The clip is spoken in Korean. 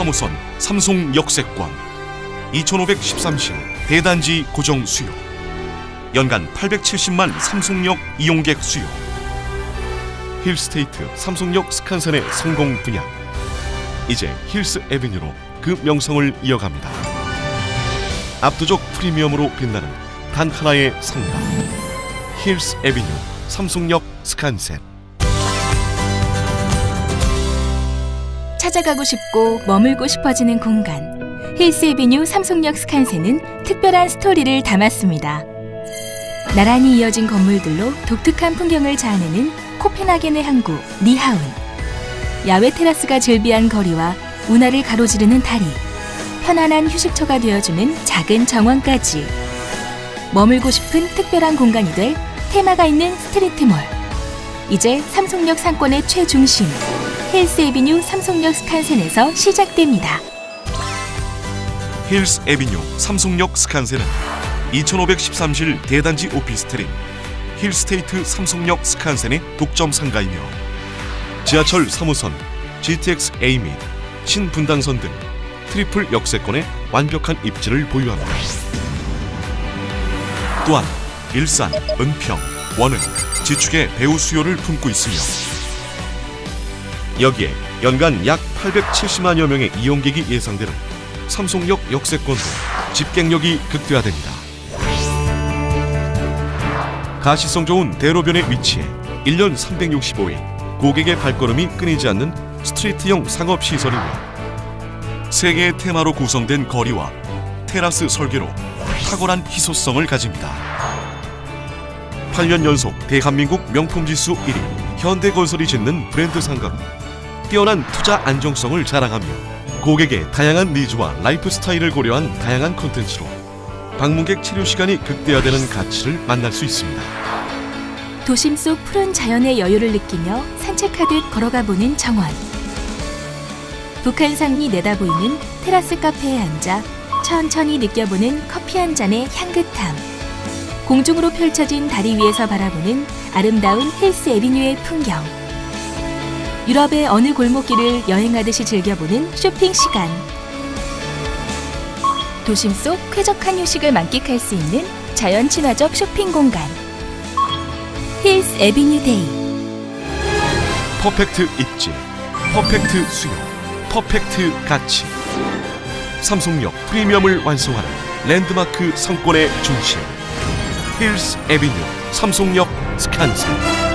3호선 삼송 역세권. 2513실 대단지 고정 수요. 연간 870만 삼송역 이용객 수요. 힐스테이트 삼송역 스칸선의 성공 분양. 이제 힐스 에비뉴로 그 명성을 이어갑니다. 압도적 프리미엄으로 빛나는 단 하나의 성가. 힐스 에비뉴 삼송역 스칸센 찾아가고 싶고 머물고 싶어지는 공간. 힐스 에비뉴 삼성역 스칸센은 특별한 스토리를 담았습니다. 나란히 이어진 건물들로 독특한 풍경을 자아내는 코펜하겐의 항구 니하운. 야외 테라스가 즐비한 거리와 운하를 가로지르는 다리. 편안한 휴식처가 되어주는 작은 정원까지. 머물고 싶은 특별한 공간이 될 테마가 있는 스트리트몰. 이제 삼성역 상권의 최중심. 힐스 에비뉴 삼성역 스칸센에서 시작됩니다. 힐스 에비뉴 삼송역 스칸센은 2513실 대단지 오피스텔인 힐스테이트 삼송역 스칸센의 독점 상가이며 지하철 3호선, GTX A 및 신분당선 등 트리플 역세권의 완벽한 입지를 보유합니다. 또한 일산, 은평, 원흥, 지축의 배우 수요를 품고 있으며 여기에 연간 약 870만여 명의 이용객이 예상되는 삼송역 역세권도 집객력이 극대화됩니다. 가시성 좋은 대로변에 위치해 1년 365일 고객의 발걸음이 끊이지 않는 스트리트형 상업 시설이며 세 개의 테마로 구성된 거리와 테라스 설계로 탁월한 희소성을 가집니다. 8년 연속 대한민국 명품 지수 1위 현대건설이 짓는 브랜드 상가로 뛰어난 투자 안정성을 자랑하며 고객의 다양한 니즈와 라이프 스타일을 고려한 다양한 콘텐츠로 방문객 체류 시간이 극대화되는 가치를 만날 수 있습니다. 도심 속 푸른 자연의 여유를 느끼며 산책하듯 걸어가 보는 정원. 북한산이 내다보이는 테라스 카페에 앉아 천천히 느껴보는 커피 한 잔의 향긋함. 공중으로 펼쳐진 다리 위에서 바라보는 아름다운 힐스 에비뉴의 풍경. 유럽의 어느 골목길을 여행하듯이 즐겨보는 쇼핑 시간. 도심 속 쾌적한 휴식을 만끽할 수 있는 자연 친화적 쇼핑 공간. 힐스 에비뉴 데이. 퍼펙트 입지, 퍼펙트 수요, 퍼펙트 가치. 삼성역 프리미엄을 완성하는 랜드마크 성권의 중심. 힐스 에비뉴 삼성역 스칸센.